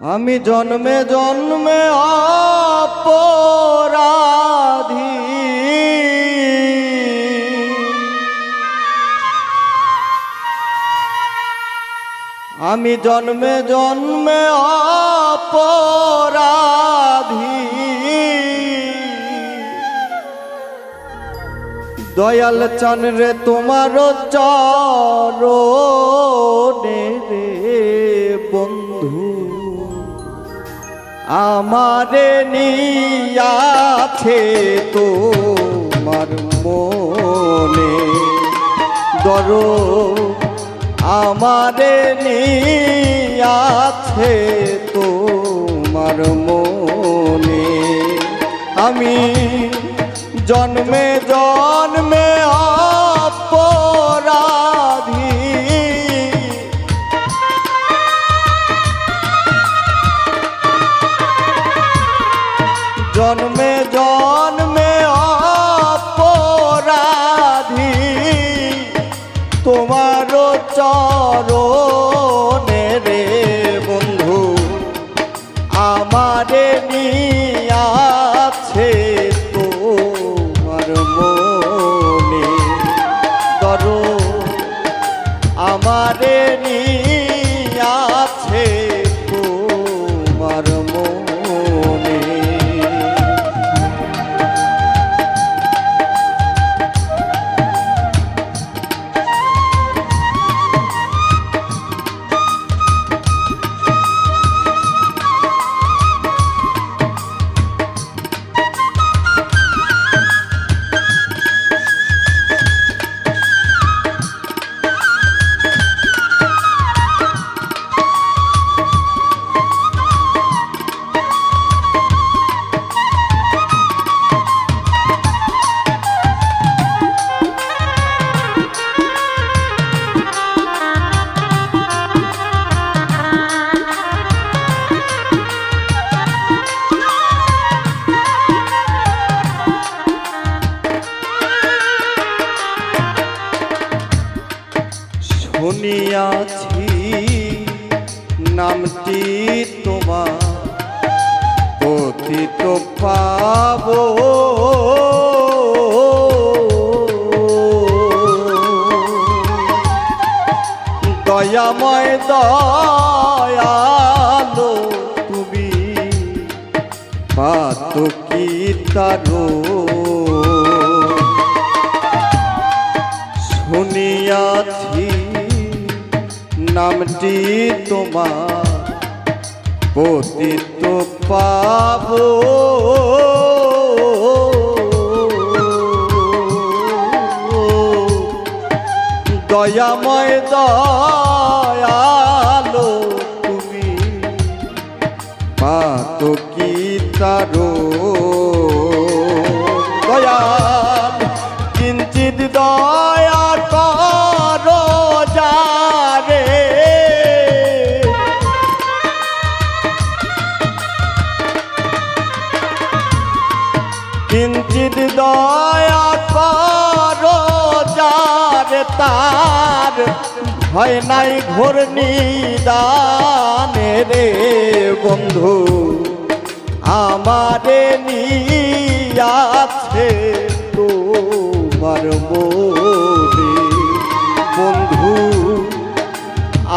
আমি জন্মে জন্মে অপরাধী। আমি জন্মে জন্মে অপরাধী। দয়াল চান রে তোমার চরণে রে। আমারে নিয়াছে তোমার মনে। দর আমারে নিয়াছে তোমার মনে। আমি জন্মে জন্মে আমারে নিয়াছে পতিত পাব। দয়াময় দয়ালো তুমি পাত কি তারো শুনিয়াছি নামটি তোমার পতিত পাব। দয়াময় দয়ালো তুমি পাত কি তারো? তার ভয় নাই ঘোর নিদানে রে বন্ধু। আমারে নিয়াছে তোমার বন্ধু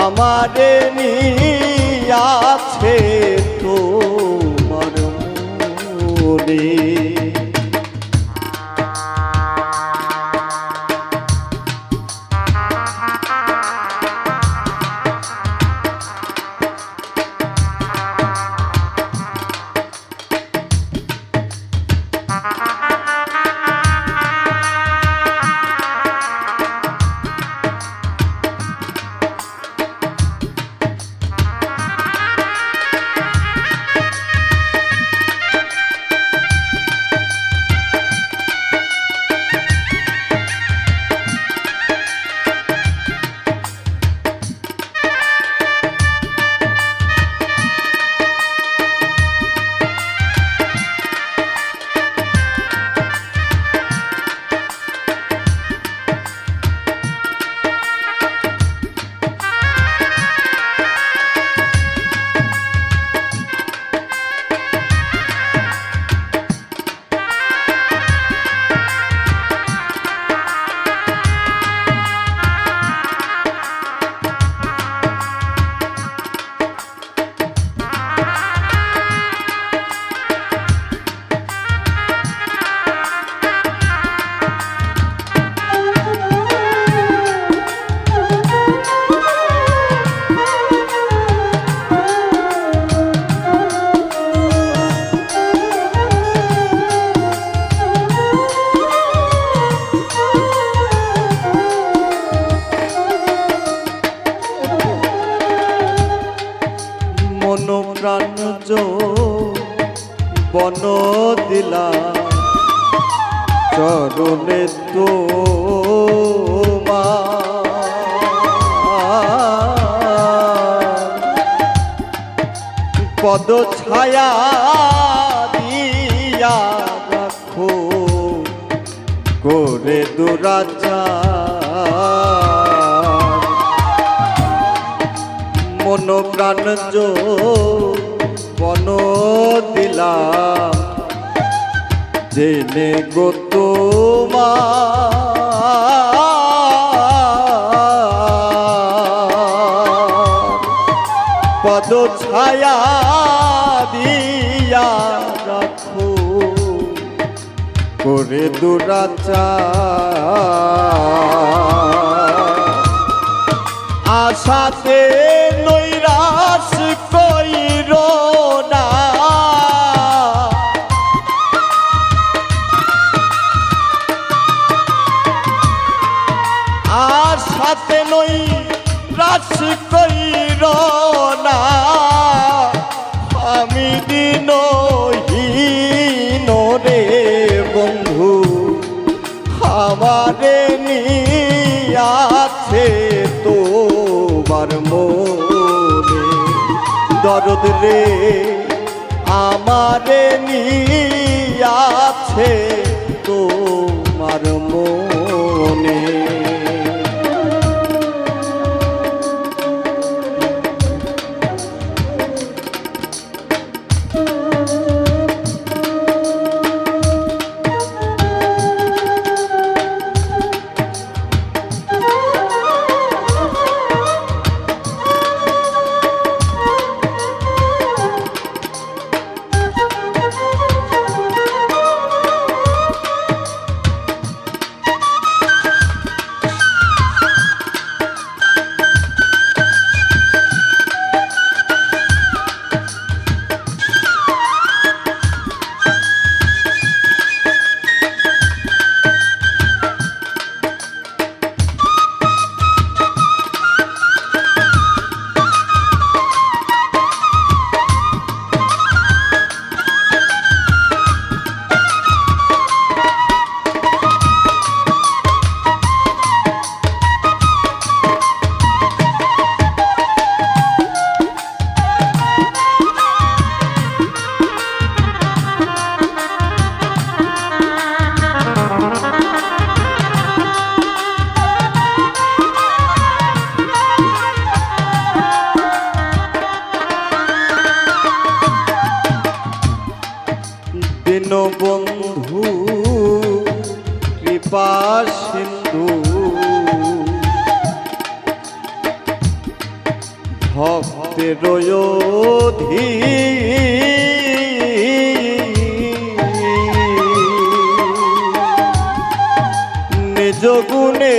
আমারে নিয়াছে বন দিলা। চরণে তো পদ ছায়া দিয়া রাখো। করে দুরাচার মন প্রাণ বন দিলাম। জেনে গো পদ ছায়া দিয়া রাখো। করে দুরাচার। আশাতে আশাতে নই রাশ কইর না। আমি দিন রে বন্ধু, আমারে নিয়াছে তোমার মনে। দরদ রে, আমারে নিয়াছে তোমার মনে। গুণে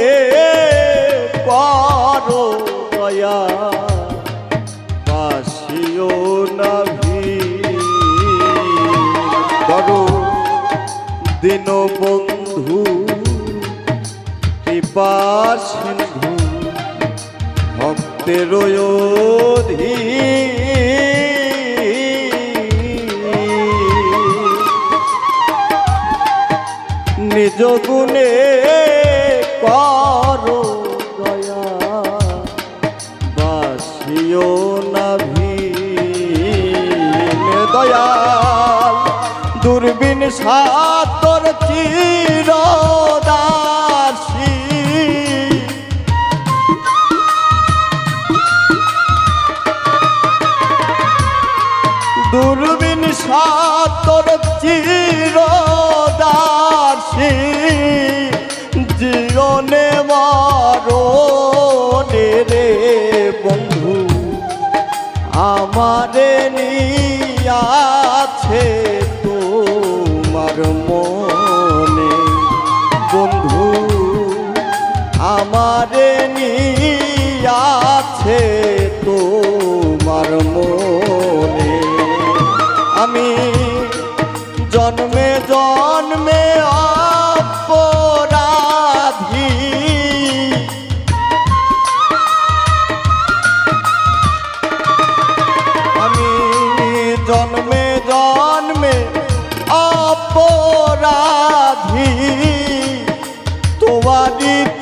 পার দয়া বাসিও নাভি ধরো দিন বন্ধু কৃপা সিন্ধু ভক্তের অধি নিজ গুণে দূরবীন সাতর চিরদাসী। দূরবীন সাতর চিরদাসী। জীবনে মারো রে বন্ধু আমারে নিয়াছে তোমার মনে বন্ধু আমারে নিয়াছে তোমার মনে। আমি জন্মে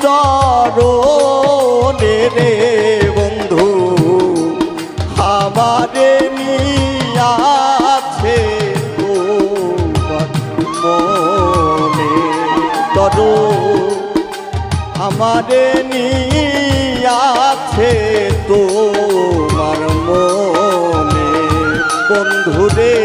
চরণে রে বন্ধু আমারে নিয়াছে মনে তর আমারে নিয়াছে তোমার মনে। বন্ধু রে